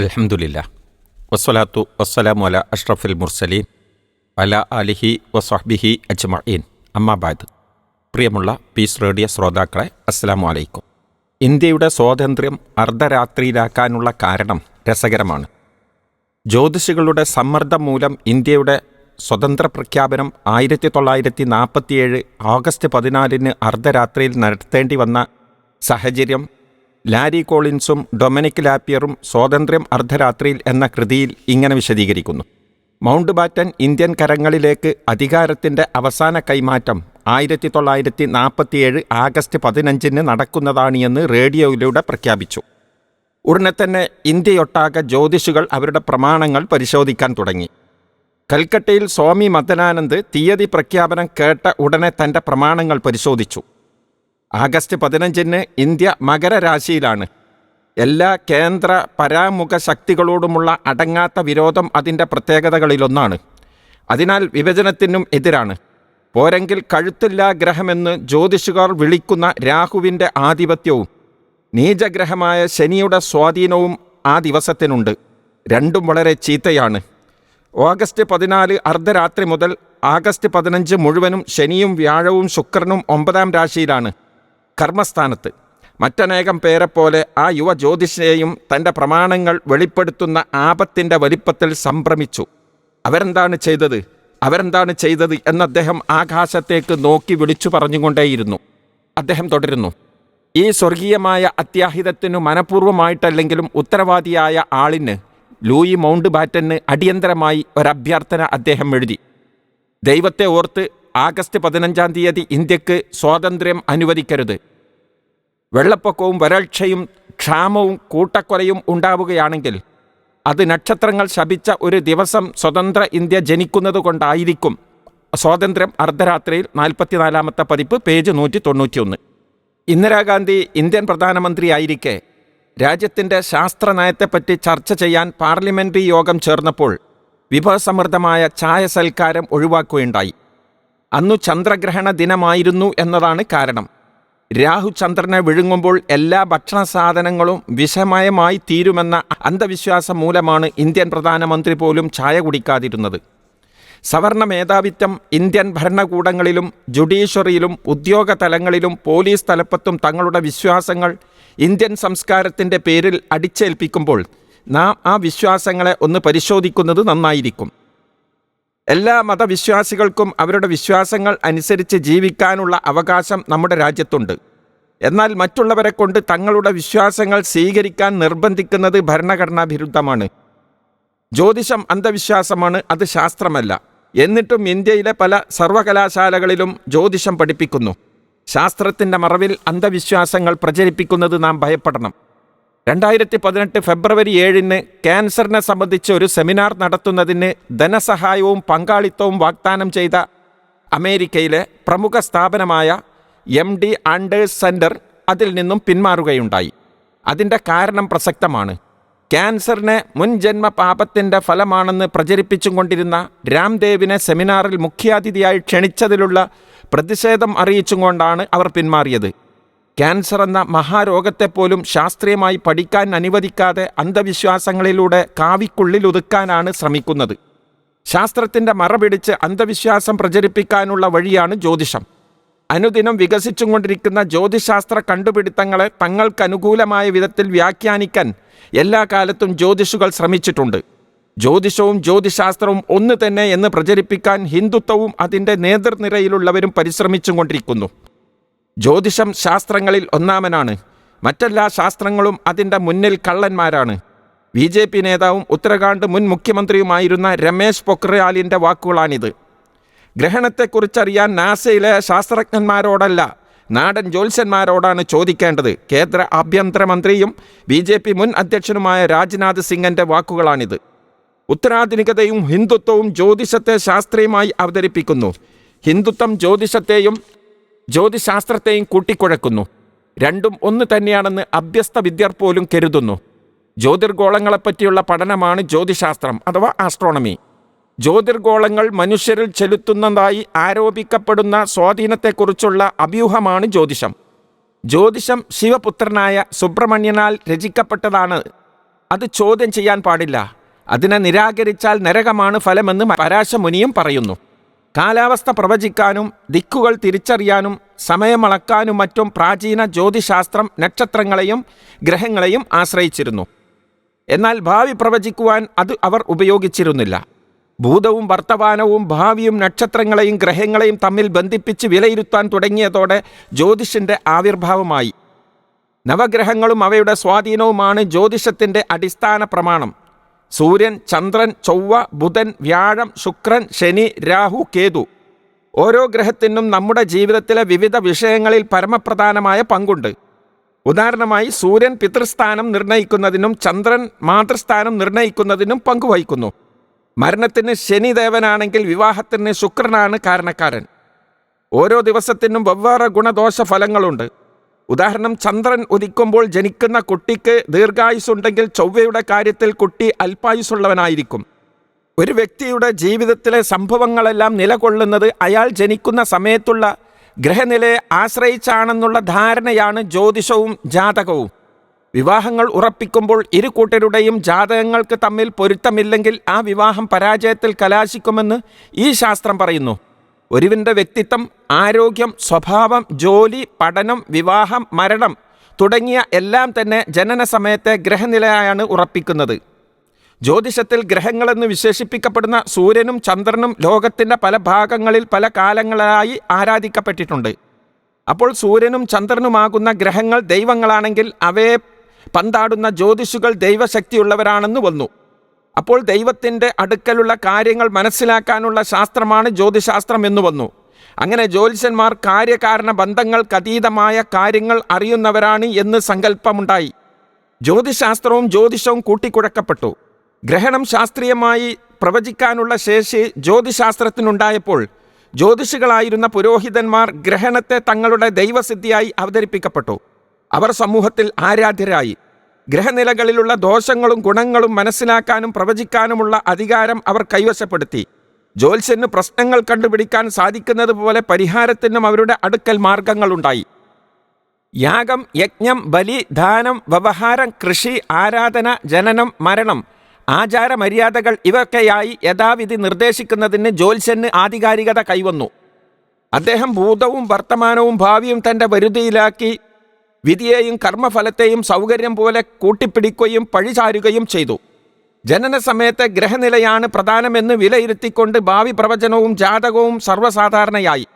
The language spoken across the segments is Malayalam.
അൽഹംദുലില്ല. വസ്സലാത്തു വസ്സലാമു അല അഷ്റഫുൽ മുർസലീൻ അല അലിഹി വസ്വഹ്ബിഹി അജ്മഈൻ. അമ്മാബാദ് പ്രിയമുള്ള പീസ് റേഡിയോ ശ്രോതാക്കളെ അസ്സലാമു അലൈക്കും. ഇന്ത്യയുടെ സ്വാതന്ത്ര്യം അർദ്ധരാത്രിയിലാക്കാനുള്ള കാരണം രസകരമാണ്. ജ്യോതിഷികളുടെ സമ്മർദ്ദം മൂലം ഇന്ത്യയുടെ സ്വതന്ത്ര പ്രഖ്യാപനം ആയിരത്തി തൊള്ളായിരത്തി നാൽപ്പത്തിയേഴ് ഓഗസ്റ്റ് പതിനാലിന് അർദ്ധരാത്രിയിൽ നടത്തേണ്ടി വന്ന സാഹചര്യം ലാരി കോളിൻസും ഡൊമിനിക് ലാപ്പിയറും സ്വാതന്ത്ര്യം അർദ്ധരാത്രിയിൽ എന്ന കൃതിയിൽ ഇങ്ങനെ വിശദീകരിക്കുന്നു. മൗണ്ട് ബാറ്റൻ ഇന്ത്യൻ കരങ്ങളിലേക്ക് അധികാരത്തിന്റെ അവസാന കൈമാറ്റം ആയിരത്തി തൊള്ളായിരത്തി നാൽപ്പത്തിയേഴ് ആഗസ്റ്റ് പതിനഞ്ചിന് നടക്കുന്നതാണ് എന്ന് റേഡിയോയിലൂടെ പ്രഖ്യാപിച്ചു. ഉടനെ തന്നെ ഇന്ത്യയൊട്ടാകെ ജ്യോതിഷുകൾ അവരുടെ പ്രമാണങ്ങൾ പരിശോധിക്കാൻ തുടങ്ങി. കൽക്കട്ടയിൽ സ്വാമി മദനാനന്ദ് തീയതി പ്രഖ്യാപനം കേട്ട ഉടനെ തന്റെ പ്രമാണങ്ങൾ പരിശോധിച്ചു. ആഗസ്റ്റ് പതിനഞ്ചിന് ഇന്ത്യ മകരരാശിയിലാണ്. എല്ലാ കേന്ദ്ര പരാമുഖ ശക്തികളോടുമുള്ള അടങ്ങാത്ത വിരോധം അതിന്റെ പ്രത്യേകതകളിലൊന്നാണ്. അതിനാൽ വിഭജനത്തിനും എതിരാണ്. പോരെങ്കിൽ കഴുത്തില്ലാ ഗ്രഹമെന്ന് ജ്യോതിഷുകാർ വിളിക്കുന്ന രാഹുവിന്റെ ആധിപത്യവും നീചഗ്രഹമായ ശനിയുടെ സ്വാധീനവും ആ ദിവസത്തിനുണ്ട്. രണ്ടും വളരെ ചീത്തയാണ്. ഓഗസ്റ്റ് പതിനാല് അർദ്ധരാത്രി മുതൽ ആഗസ്റ്റ് പതിനഞ്ച് മുഴുവനും ശനിയും വ്യാഴവും ശുക്രനും ഒമ്പതാം രാശിയിലാണ്. കർമ്മസ്ഥാനത്ത്. മറ്റനേകം പേരെപ്പോലെ ആ യുവ ജ്യോതിഷയെയും തന്റെ പ്രമാണങ്ങൾ വെളിപ്പെടുത്തുന്ന ആപത്തിന്റെ വലിപ്പത്തിൽ സംഭ്രമിച്ചു. അവരെന്താണ് ചെയ്തത്? അവരെന്താണ് ചെയ്തത് എന്ന് അദ്ദേഹം ആകാശത്തേക്ക് നോക്കി വിളിച്ചു പറഞ്ഞുകൊണ്ടേയിരുന്നു. അദ്ദേഹം തുടരുന്നു. ഈ സ്വർഗീയമായ അത്യാഹിതത്തിനു മനഃപൂർവമായിട്ടല്ലെങ്കിലും ഉത്തരവാദിയായ ആളിന് ലൂയി മൗണ്ട് ബാറ്റന് അടിയന്തരമായി ഒരഭ്യർത്ഥന അദ്ദേഹം എഴുതി. ദൈവത്തെ ഓർത്ത് ആഗസ്റ്റ് പതിനഞ്ചാം തീയതി ഇന്ത്യയ്ക്ക് സ്വാതന്ത്ര്യം അനുവദിക്കരുത്. വെള്ളപ്പൊക്കവും വരൾച്ചയും ക്ഷാമവും കൂട്ടക്കൊലയും ഉണ്ടാവുകയാണെങ്കിൽ അത് നക്ഷത്രങ്ങൾ ശപിച്ച ഒരു ദിവസം സ്വതന്ത്ര ഇന്ത്യ ജനിക്കുന്നത് കൊണ്ടായിരിക്കും സ്വാതന്ത്ര്യം അർദ്ധരാത്രിയിൽ നാൽപ്പത്തിനാലാമത്തെ പതിപ്പ് പേജ് നൂറ്റി തൊണ്ണൂറ്റിയൊന്ന് ഇന്ദിരാഗാന്ധി ഇന്ത്യൻ പ്രധാനമന്ത്രിയായിരിക്കെ. രാജ്യത്തിന്റെ ശാസ്ത്രനയത്തെപ്പറ്റി ചർച്ച ചെയ്യാൻ പാർലമെന്ററി യോഗം ചേർന്നപ്പോൾ വിഭവസമൃദ്ധമായ ചായ സൽക്കാരം ഒഴിവാക്കുകയുണ്ടായി. അന്നു ചന്ദ്രഗ്രഹണ ദിനമായിരുന്നു എന്നതാണ് കാരണം. രാഹു ചന്ദ്രനെ വിഴുങ്ങുമ്പോൾ എല്ലാ ഭക്ഷണ സാധനങ്ങളും വിഷമയമായി തീരുമെന്ന അന്ധവിശ്വാസം മൂലമാണ് ഇന്ത്യൻ പ്രധാനമന്ത്രി പോലും ചായ കുടിക്കാതിരുന്നത്. സവർണ മേധാവിത്വം ഇന്ത്യൻ ഭരണകൂടങ്ങളിലും ജുഡീഷ്യറിയിലും ഉദ്യോഗ തലങ്ങളിലും പോലീസ് തലപ്പത്തും തങ്ങളുടെ വിശ്വാസങ്ങൾ ഇന്ത്യൻ സംസ്കാരത്തിന്റെ പേരിൽ അടിച്ചേൽപ്പിക്കുമ്പോൾ നാം ആ വിശ്വാസങ്ങളെ ഒന്ന് പരിശോധിക്കുന്നത് നന്നായിരിക്കും. എല്ലാ മതവിശ്വാസികൾക്കും അവരുടെ വിശ്വാസങ്ങൾ അനുസരിച്ച് ജീവിക്കാനുള്ള അവകാശം നമ്മുടെ രാജ്യത്തുണ്ട്. എന്നാൽ മറ്റുള്ളവരെ കൊണ്ട് തങ്ങളുടെ വിശ്വാസങ്ങൾ സ്വീകരിക്കാൻ നിർബന്ധിക്കുന്നത് ഭരണഘടനാ വിരുദ്ധമാണ് ജ്യോതിഷം അന്ധവിശ്വാസമാണ് അത് ശാസ്ത്രമല്ല. എന്നിട്ടും ഇന്ത്യയിലെ പല സർവകലാശാലകളിലും ജ്യോതിഷം പഠിപ്പിക്കുന്നു. ശാസ്ത്രത്തിന്റെ മറവിൽ അന്ധവിശ്വാസങ്ങൾ പ്രചരിപ്പിക്കുന്നത് നാം ഭയപ്പെടണം. രണ്ടായിരത്തി പതിനെട്ട് ഫെബ്രുവരി ഏഴിന് ക്യാൻസറിനെ സംബന്ധിച്ച് ഒരു സെമിനാർ നടത്തുന്നതിന് ധനസഹായവും പങ്കാളിത്തവും വാഗ്ദാനം ചെയ്ത അമേരിക്കയിലെ പ്രമുഖ സ്ഥാപനമായ എം ഡി ആൻഡേഴ്സ് സെന്റർ അതിൽ നിന്നും പിന്മാറുകയുണ്ടായി. അതിന്റെ കാരണം പ്രസക്തമാണ്. ക്യാൻസറിനെ മുൻജന്മ പാപത്തിന്റെ ഫലമാണെന്ന് പ്രചരിപ്പിച്ചും കൊണ്ടിരുന്ന രാംദേവിനെ സെമിനാറിൽ മുഖ്യാതിഥിയായി ക്ഷണിച്ചതിലുള്ള പ്രതിഷേധം അറിയിച്ചും കൊണ്ടാണ് അവർ പിന്മാറിയത്. ക്യാൻസർ എന്ന മഹാരോഗത്തെപ്പോലും ശാസ്ത്രീയമായി പഠിക്കാൻ അനുവദിക്കാതെ അന്ധവിശ്വാസങ്ങളിലൂടെ കാവിക്കുള്ളിൽ ഒതുക്കാനാണ് ശ്രമിക്കുന്നത്. ശാസ്ത്രത്തിന്റെ മറപിടിച്ച് അന്ധവിശ്വാസം പ്രചരിപ്പിക്കാനുള്ള വഴിയാണ് ജ്യോതിഷം. അനുദിനം വികസിച്ചുകൊണ്ടിരിക്കുന്ന ജ്യോതിശാസ്ത്ര കണ്ടുപിടുത്തങ്ങളെ തങ്ങൾക്ക് അനുകൂലമായ വിധത്തിൽ വ്യാഖ്യാനിക്കാൻ എല്ലാ കാലത്തും ജ്യോതിഷുകൾ ശ്രമിച്ചിട്ടുണ്ട്. ജ്യോതിഷവും ജ്യോതിശാസ്ത്രവും ഒന്ന് തന്നെ എന്ന് പ്രചരിപ്പിക്കാൻ ഹിന്ദുത്വവും അതിന്റെ നേതൃനിരയിലുള്ളവരും പരിശ്രമിച്ചും കൊണ്ടിരിക്കുന്നു ജ്യോതിഷം ശാസ്ത്രങ്ങളിൽ ഒന്നാമനാണ്. മറ്റെല്ലാ ശാസ്ത്രങ്ങളും അതിന്റെ മുന്നിൽ കള്ളന്മാരാണ്. ബി ജെ പി നേതാവും ഉത്തരാഖണ്ഡ് മുൻ മുഖ്യമന്ത്രിയുമായിരുന്ന രമേശ് പൊഖ്രിയാലിന്റെ വാക്കുകളാണിത്. ഗ്രഹണത്തെക്കുറിച്ചറിയാൻ നാസയിലെ ശാസ്ത്രജ്ഞന്മാരോടല്ല നാടൻ ജ്യോത്സ്യന്മാരോടാണ് ചോദിക്കേണ്ടത്. കേന്ദ്ര ആഭ്യന്തരമന്ത്രിയും ബി ജെ പി മുൻ അധ്യക്ഷനുമായ രാജ്നാഥ് സിംഗിന്റെ വാക്കുകളാണിത്. ഉത്തരാധുനികതയും ഹിന്ദുത്വവും ജ്യോതിഷത്തെ ശാസ്ത്രീയമായി അവതരിപ്പിക്കുന്നു. ഹിന്ദുത്വം ജ്യോതിഷത്തെയും ജ്യോതിശാസ്ത്രത്തെയും കൂട്ടിക്കുഴക്കുന്നു. രണ്ടും ഒന്ന് തന്നെയാണെന്ന് അഭ്യസ്ത വിദ്യർ പോലും കരുതുന്നു. ജ്യോതിർഗോളങ്ങളെപ്പറ്റിയുള്ള പഠനമാണ് ജ്യോതിശാസ്ത്രം അഥവാ ആസ്ട്രോണമി. ജ്യോതിർഗോളങ്ങൾ മനുഷ്യരിൽ ചെലുത്തുന്നതായി ആരോപിക്കപ്പെടുന്ന സ്വാധീനത്തെക്കുറിച്ചുള്ള അഭ്യൂഹമാണ് ജ്യോതിഷം. ജ്യോതിഷം ശിവപുത്രനായ സുബ്രഹ്മണ്യനാൽ രചിക്കപ്പെട്ടതാണ്. അത് ചോദ്യം ചെയ്യാൻ പാടില്ല. അതിനെ നിരാകരിച്ചാൽ നരകമാണ് ഫലമെന്ന് പരാശമുനിയും പറയുന്നു. കാലാവസ്ഥ പ്രവചിക്കാനും ദിക്കുകൾ തിരിച്ചറിയാനും സമയമളക്കാനും മറ്റും പ്രാചീന ജ്യോതിശാസ്ത്രം നക്ഷത്രങ്ങളെയും ഗ്രഹങ്ങളെയും ആശ്രയിച്ചിരുന്നു. എന്നാൽ ഭാവി പ്രവചിക്കുവാൻ അത് അവർ ഉപയോഗിച്ചിരുന്നില്ല. ഭൂതവും വർത്തമാനവും ഭാവിയും നക്ഷത്രങ്ങളെയും ഗ്രഹങ്ങളെയും തമ്മിൽ ബന്ധിപ്പിച്ച് വിലയിരുത്താൻ തുടങ്ങിയതോടെ ജ്യോതിഷിന്റെ ആവിർഭാവമായി. നവഗ്രഹങ്ങളും അവയുടെ സ്വാധീനവുമാണ് ജ്യോതിഷത്തിന്റെ അടിസ്ഥാന പ്രമാണം. സൂര്യൻ ചന്ദ്രൻ ചൊവ്വ ബുധൻ വ്യാഴം ശുക്രൻ ശനി രാഹു കേതു. ഓരോ ഗ്രഹത്തിനും നമ്മുടെ ജീവിതത്തിലെ വിവിധ വിഷയങ്ങളിൽ പരമപ്രധാനമായ പങ്കുണ്ട്. ഉദാഹരണമായി സൂര്യൻ പിതൃസ്ഥാനം നിർണയിക്കുന്നതിനും ചന്ദ്രൻ മാതൃസ്ഥാനം നിർണയിക്കുന്നതിനും പങ്കുവഹിക്കുന്നു. മരണത്തിന് ശനിദേവനാണെങ്കിൽ വിവാഹത്തിന് ശുക്രനാണ് കാരണക്കാരൻ. ഓരോ ദിവസത്തിനും വെവ്വേറെ ഗുണദോഷ ഫലങ്ങളുണ്ട് ഉദാഹരണം ചന്ദ്രൻ ഉദിക്കുമ്പോൾ ജനിക്കുന്ന കുട്ടിക്ക് ദീർഘായുസുണ്ടെങ്കിൽ ചൊവ്വയുടെ കാര്യത്തിൽ കുട്ടി അല്പായുസുള്ളവനായിരിക്കും ഒരു വ്യക്തിയുടെ ജീവിതത്തിലെ സംഭവങ്ങളെല്ലാം നിലകൊള്ളുന്നത് അയാൾ ജനിക്കുന്ന സമയത്തുള്ള ഗ്രഹനിലയെ ആശ്രയിച്ചാണെന്നുള്ള ധാരണയാണ് ജ്യോതിഷവും ജാതകവും. വിവാഹങ്ങൾ ഉറപ്പിക്കുമ്പോൾ ഇരു കൂട്ടരുടെയും ജാതകങ്ങൾക്ക് തമ്മിൽ പൊരുത്തമില്ലെങ്കിൽ ആ വിവാഹം പരാജയത്തിൽ കലാശിക്കുമെന്ന് ഈ ശാസ്ത്രം പറയുന്നു. ഒരുവിന്റെ വ്യക്തിത്വം ആരോഗ്യം സ്വഭാവം ജോലി പഠനം വിവാഹം മരണം തുടങ്ങിയ എല്ലാം തന്നെ ജനന സമയത്തെ ഗ്രഹനിലയാണ് ഉറപ്പിക്കുന്നത്. ജ്യോതിഷത്തിൽ ഗ്രഹങ്ങളെന്ന് വിശേഷിപ്പിക്കപ്പെടുന്ന സൂര്യനും ചന്ദ്രനും ലോകത്തിന്റെ പല ഭാഗങ്ങളിൽ പല കാലങ്ങളായി ആരാധിക്കപ്പെട്ടിട്ടുണ്ട്. അപ്പോൾ സൂര്യനും ചന്ദ്രനുമാകുന്ന ഗ്രഹങ്ങൾ ദൈവങ്ങളാണെങ്കിൽ അവയെ പന്താടുന്ന ജ്യോതിഷുകൾ ദൈവശക്തിയുള്ളവരാണെന്ന് വന്നു. അപ്പോൾ ദൈവത്തിന്റെ അടുക്കലുള്ള കാര്യങ്ങൾ മനസ്സിലാക്കാനുള്ള ശാസ്ത്രമാണ് ജ്യോതിശാസ്ത്രം എന്ന് വന്നു. അങ്ങനെ ജ്യോതിഷന്മാർ കാര്യകാരണ ബന്ധങ്ങൾക്കതീതമായ കാര്യങ്ങൾ അറിയുന്നവരാണ് എന്ന് സങ്കല്പമുണ്ടായി. ജ്യോതിശാസ്ത്രവും ജ്യോതിഷവും കൂട്ടിക്കുഴക്കപ്പെട്ടു. ഗ്രഹണം ശാസ്ത്രീയമായി പ്രവചിക്കാനുള്ള ശേഷി ജ്യോതിശാസ്ത്രത്തിനുണ്ടായപ്പോൾ ജ്യോതിഷികളായിരുന്ന പുരോഹിതന്മാർ ഗ്രഹണത്തെ തങ്ങളുടെ ദൈവസിദ്ധിയായി അവതരിപ്പിക്കപ്പെട്ടു. അവർ സമൂഹത്തിൽ ആരാധ്യരായി. ഗ്രഹനിലകളിലുള്ള ദോഷങ്ങളും ഗുണങ്ങളും മനസ്സിലാക്കാനും പ്രവചിക്കാനുമുള്ള അധികാരം അവർ കൈവശപ്പെടുത്തി. ജ്യോത്സ്യന് പ്രശ്നങ്ങൾ കണ്ടുപിടിക്കാൻ സാധിക്കുന്നത് പോലെ പരിഹാരത്തിനും അവരുടെ അടുക്കൽ മാർഗങ്ങളുണ്ടായി യാഗം യജ്ഞം ബലി ദാനം വ്യവഹാരം കൃഷി ആരാധന ജനനം മരണം ആചാര മര്യാദകൾ ഇവയൊക്കെയായി യഥാവിധി നിർദ്ദേശിക്കുന്നതിന് ജ്യോത്സ്യന് ആധികാരികത കൈവന്നു. അദ്ദേഹം ഭൂതവും വർത്തമാനവും ഭാവിയും തന്റെ വരുതിയിലാക്കി വിധിയെയും കർമ്മഫലത്തെയും സൗകര്യം പോലെ കൂട്ടിപ്പിടിക്കുകയും പഴിചാരുകയും ചെയ്തു. ജനന സമയത്തെ ഗ്രഹനിലയാണ് പ്രധാനമെന്ന് വിലയിരുത്തിക്കൊണ്ട് ഭാവി പ്രവചനവും ജാതകവും സർവസാധാരണയായി.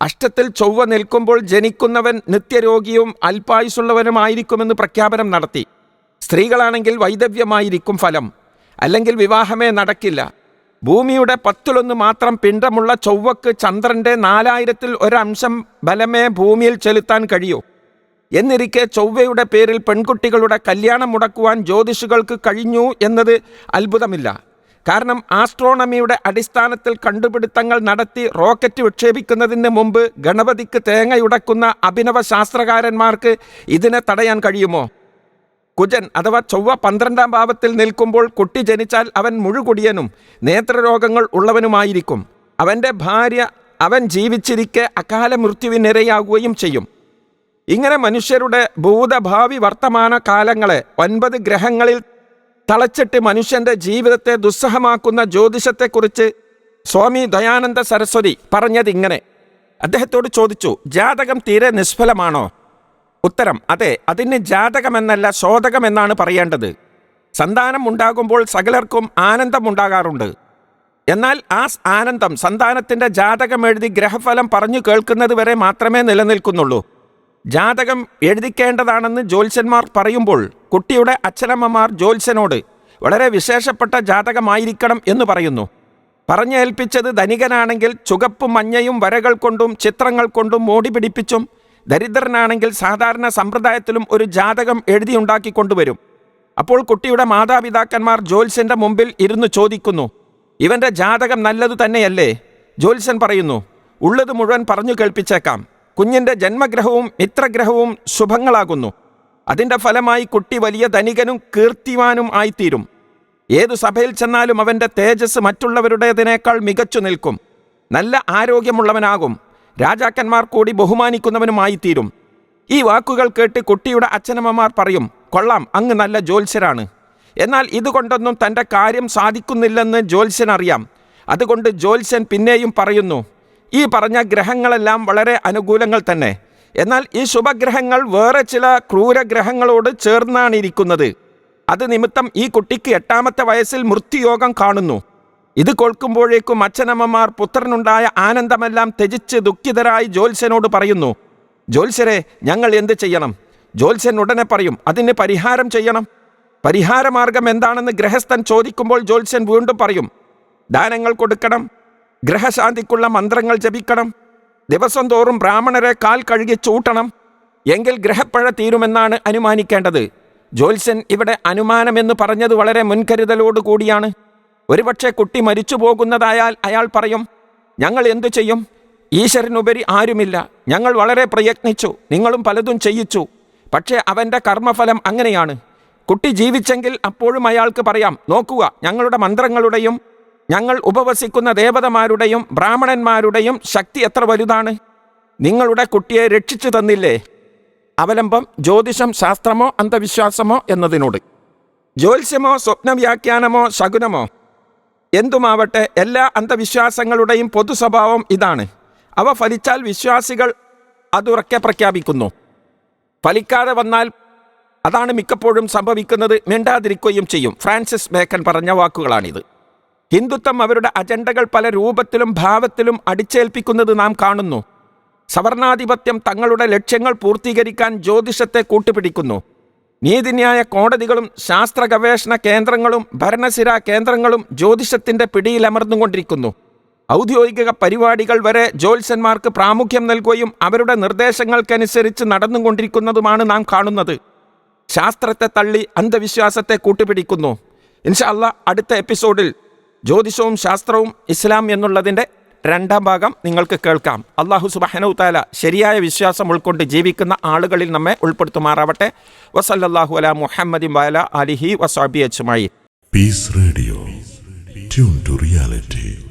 അഷ്ടത്തിൽ ചൊവ്വ നിൽക്കുമ്പോൾ ജനിക്കുന്നവൻ നിത്യരോഗിയും അല്പായുസുള്ളവനുമായിരിക്കുമെന്ന് പ്രഖ്യാപനം നടത്തി. സ്ത്രീകളാണെങ്കിൽ വൈദവ്യമായിരിക്കും ഫലം അല്ലെങ്കിൽ വിവാഹമേ നടക്കില്ല. ഭൂമിയുടെ പത്തിലൊന്ന് മാത്രം പിണ്ടമുള്ള ചൊവ്വക്ക് ചന്ദ്രന്റെ നാലായിരത്തിൽ ഒരംശം ബലമേ ഭൂമിയിൽ ചെലുത്താൻ കഴിയൂ. എന്നിരിക്കെ ചൊവ്വയുടെ പേരിൽ പെൺകുട്ടികളുടെ കല്യാണം മുടക്കുവാൻ ജ്യോതിഷികൾക്ക് കഴിഞ്ഞു എന്നത് അത്ഭുതമില്ല. കാരണം ആസ്ട്രോണമിയുടെ അടിസ്ഥാനത്തിൽ കണ്ടുപിടുത്തങ്ങൾ നടത്തി റോക്കറ്റ് വിക്ഷേപിക്കുന്നതിന് മുമ്പ് ഗണപതിക്ക് തേങ്ങയുടക്കുന്ന അഭിനവ ശാസ്ത്രകാരന്മാർക്ക് ഇതിനെ തടയാൻ കഴിയുമോ? കുജൻ അഥവാ ചൊവ്വ പന്ത്രണ്ടാം ഭാവത്തിൽ നിൽക്കുമ്പോൾ കുട്ടി ജനിച്ചാൽ അവൻ മുഴുകുടിയനും നേത്രരോഗങ്ങൾ ഉള്ളവനുമായിരിക്കും. അവന്റെ ഭാര്യ അവൻ ജീവിച്ചിരിക്കെ അകാല മൃത്യുവിനിരയാകുകയും ചെയ്യും. ഇങ്ങനെ മനുഷ്യരുടെ ഭൂതഭാവി വർത്തമാന കാലങ്ങളെ ഒൻപത് ഗ്രഹങ്ങളിൽ തളച്ചിട്ട് മനുഷ്യന്റെ ജീവിതത്തെ ദുസ്സഹമാക്കുന്ന ജ്യോതിഷത്തെക്കുറിച്ച് സ്വാമി ദയാനന്ദ സരസ്വതി പറഞ്ഞതിങ്ങനെ. അദ്ദേഹത്തോട് ചോദിച്ചു ജാതകം തീരെ നിഷ്ഫലമാണോ? ഉത്തരം അതെ അതിന് ജാതകമെന്നല്ല ശോധകമെന്നാണ് പറയേണ്ടത്. സന്താനം ഉണ്ടാകുമ്പോൾ സകലർക്കും ആനന്ദമുണ്ടാകാറുണ്ട്. എന്നാൽ ആ ആനന്ദം സന്താനത്തിന്റെ ജാതകം എഴുതി ഗ്രഹഫലം പറഞ്ഞു കേൾക്കുന്നത് വരെ മാത്രമേ നിലനിൽക്കുന്നുള്ളൂ. ജാതകം എഴുതിക്കേണ്ടതാണെന്ന് ജ്യോത്സ്യന്മാർ പറയുമ്പോൾ കുട്ടിയുടെ അച്ഛനമ്മമാർ ജ്യോത്സ്യനോട് വളരെ വിശേഷപ്പെട്ട ജാതകമായിരിക്കണം എന്ന് പറയുന്നു. പറഞ്ഞേൽപ്പിച്ചത് ധനികനാണെങ്കിൽ ചുകപ്പും മഞ്ഞയും വരകൾ കൊണ്ടും ചിത്രങ്ങൾ കൊണ്ടും മോടി പിടിപ്പിച്ചും ദരിദ്രനാണെങ്കിൽ സാധാരണ സമ്പ്രദായത്തിലും ഒരു ജാതകം എഴുതിയുണ്ടാക്കി കൊണ്ടുവരും. അപ്പോൾ കുട്ടിയുടെ മാതാപിതാക്കന്മാർ ജ്യോത്സ്യന്റെ മുമ്പിൽ ഇരുന്ന് ചോദിക്കുന്നു ഇവന്റെ ജാതകം നല്ലതു തന്നെയല്ലേ? ജ്യോത്സ്യൻ പറയുന്നു ഉള്ളത് മുഴുവൻ പറഞ്ഞു കേൾപ്പിച്ചേക്കാം. കുഞ്ഞിന്റെ ജന്മഗ്രഹവും മിത്രഗ്രഹവും ശുഭങ്ങളാകുന്നു. അതിന്റെ ഫലമായി കുട്ടി വലിയ ധനികനും കീർത്തിവാനും ആയിത്തീരും. ഏതു സഭയിൽ ചെന്നാലും അവന്റെ തേജസ് മറ്റുള്ളവരുടേതിനേക്കാൾ മികച്ചു നിൽക്കും. നല്ല ആരോഗ്യമുള്ളവനാകും. രാജാക്കന്മാർ കൂടി ബഹുമാനിക്കുന്നവനുമായിത്തീരും ഈ വാക്കുകൾ കേട്ട് കുട്ടിയുടെ അച്ഛനമ്മമാർ പറയും കൊള്ളാം അങ്ങ് നല്ല ജ്യോത്സ്യരാണ്. എന്നാൽ ഇതുകൊണ്ടൊന്നും തന്റെ കാര്യം സാധിക്കുന്നില്ലെന്ന് ജ്യോത്സ്യൻ അറിയാം അതുകൊണ്ട് ജ്യോത്സ്യൻ പിന്നെയും പറയുന്നു ഈ പറഞ്ഞ ഗ്രഹങ്ങളെല്ലാം വളരെ അനുകൂലങ്ങൾ തന്നെ. എന്നാൽ ഈ ശുഭഗ്രഹങ്ങൾ വേറെ ചില ക്രൂരഗ്രഹങ്ങളോട് ചേർന്നാണ് ഇരിക്കുന്നത്. അത് നിമിത്തം ഈ കുട്ടിക്ക് എട്ടാമത്തെ വയസ്സിൽ മൃത്യുയോഗം കാണുന്നു. ഇത് കൊൽക്കുമ്പോഴേക്കും അച്ഛനമ്മമാർ പുത്രനുണ്ടായ ആനന്ദമെല്ലാം ത്യജിച്ച് ദുഃഖിതരായി ജ്യോത്സ്യനോട് പറയുന്നു ജ്യോത്സ്യരെ ഞങ്ങൾ എന്ത് ചെയ്യണം? ജ്യോത്സ്യൻ ഉടനെ പറയും അതിന് പരിഹാരം ചെയ്യണം. പരിഹാരമാർഗം എന്താണെന്ന് ഗ്രഹസ്ഥൻ ചോദിക്കുമ്പോൾ ജ്യോത്സ്യൻ വീണ്ടും പറയും ദാനങ്ങൾ കൊടുക്കണം ഗ്രഹശാന്തിക്കുള്ള മന്ത്രങ്ങൾ ജപിക്കണം. ദിവസം തോറും ബ്രാഹ്മണരെ കാൽ കഴുകി ചൂട്ടണം. എങ്കിൽ ഗ്രഹപ്പഴ തീരുമെന്നാണ് അനുമാനിക്കേണ്ടത്. ജോൽസൻ ഇവിടെ അനുമാനമെന്ന് പറഞ്ഞത് വളരെ മുൻകരുതലോടു കൂടിയാണ്. ഒരുപക്ഷെ കുട്ടി മരിച്ചു പോകുന്നതായാൽ അയാൾ പറയും ഞങ്ങൾ എന്തു ചെയ്യും? ഈശ്വരനുപരി ആരുമില്ല. ഞങ്ങൾ വളരെ പ്രയത്നിച്ചു. നിങ്ങളും പലതും ചെയ്യിച്ചു. പക്ഷേ അവന്റെ കർമ്മഫലം അങ്ങനെയാണ്. കുട്ടി ജീവിച്ചെങ്കിൽ അപ്പോഴും അയാൾക്ക് പറയാം നോക്കുക ഞങ്ങളുടെ മന്ത്രങ്ങളുടെയും ഞങ്ങൾ ഉപവസിക്കുന്ന ദേവതമാരുടെയും ബ്രാഹ്മണന്മാരുടെയും ശക്തി എത്ര വലുതാണ്? നിങ്ങളുടെ കുട്ടിയെ രക്ഷിച്ചു തന്നില്ലേ? അവലംബം ജ്യോതിഷം ശാസ്ത്രമോ അന്ധവിശ്വാസമോ എന്നതിനോട്. ജ്യോത്സ്യമോ സ്വപ്നവ്യാഖ്യാനമോ ശകുനമോ? എന്തുമാവട്ടെ എല്ലാ അന്ധവിശ്വാസങ്ങളുടെയും പൊതുസ്വഭാവം ഇതാണ്. അവ ഫലിച്ചാൽ വിശ്വാസികൾ അതുറക്കെ പ്രഖ്യാപിക്കുന്നു. ഫലിക്കാതെ വന്നാൽ അതാണ് മിക്കപ്പോഴും സംഭവിക്കുന്നത് മിണ്ടാതിരിക്കുകയും ചെയ്യും. ഫ്രാൻസിസ് ബേക്കൻ പറഞ്ഞ വാക്കുകളാണിത്. ഹിന്ദുത്വം അവരുടെ അജണ്ടകൾ പല രൂപത്തിലും ഭാവത്തിലും അടിച്ചേൽപ്പിക്കുന്നത് നാം കാണുന്നു. സവർണാധിപത്യം തങ്ങളുടെ ലക്ഷ്യങ്ങൾ പൂർത്തീകരിക്കാൻ ജ്യോതിഷത്തെ കൂട്ടുപിടിക്കുന്നു. നീതിന്യായ കോടതികളും ശാസ്ത്ര ഗവേഷണ കേന്ദ്രങ്ങളും ഭരണസിര കേന്ദ്രങ്ങളും ജ്യോതിഷത്തിന്റെ പിടിയിലമർന്നുകൊണ്ടിരിക്കുന്നു ഔദ്യോഗിക പരിപാടികൾ വരെ ജ്യോത്സ്യന്മാർക്ക് പ്രാമുഖ്യം നൽകുകയും അവരുടെ നിർദ്ദേശങ്ങൾക്കനുസരിച്ച് നടന്നുകൊണ്ടിരിക്കുന്നതുമാണ് നാം കാണുന്നത്. ശാസ്ത്രത്തെ തള്ളി അന്ധവിശ്വാസത്തെ കൂട്ടുപിടിക്കുന്നു. ഇൻഷാ അല്ലാ അടുത്ത എപ്പിസോഡിൽ ജ്യോതിഷവും ശാസ്ത്രവും ഇസ്ലാം എന്നുള്ളതിന്റെ രണ്ടാം ഭാഗം നിങ്ങൾക്ക് കേൾക്കാം. അള്ളാഹു സുബഹനു താല ശരിയായ വിശ്വാസം ഉൾക്കൊണ്ട് ജീവിക്കുന്ന ആളുകളിൽ നമ്മെ ഉൾപ്പെടുത്തുമാറാവട്ടെ. വസല്ലാഹു അല മുഹമ്മദി വാല അലിഹി വസാബി അച്ചുമായി പീസ് റേഡിയോ ടു reality.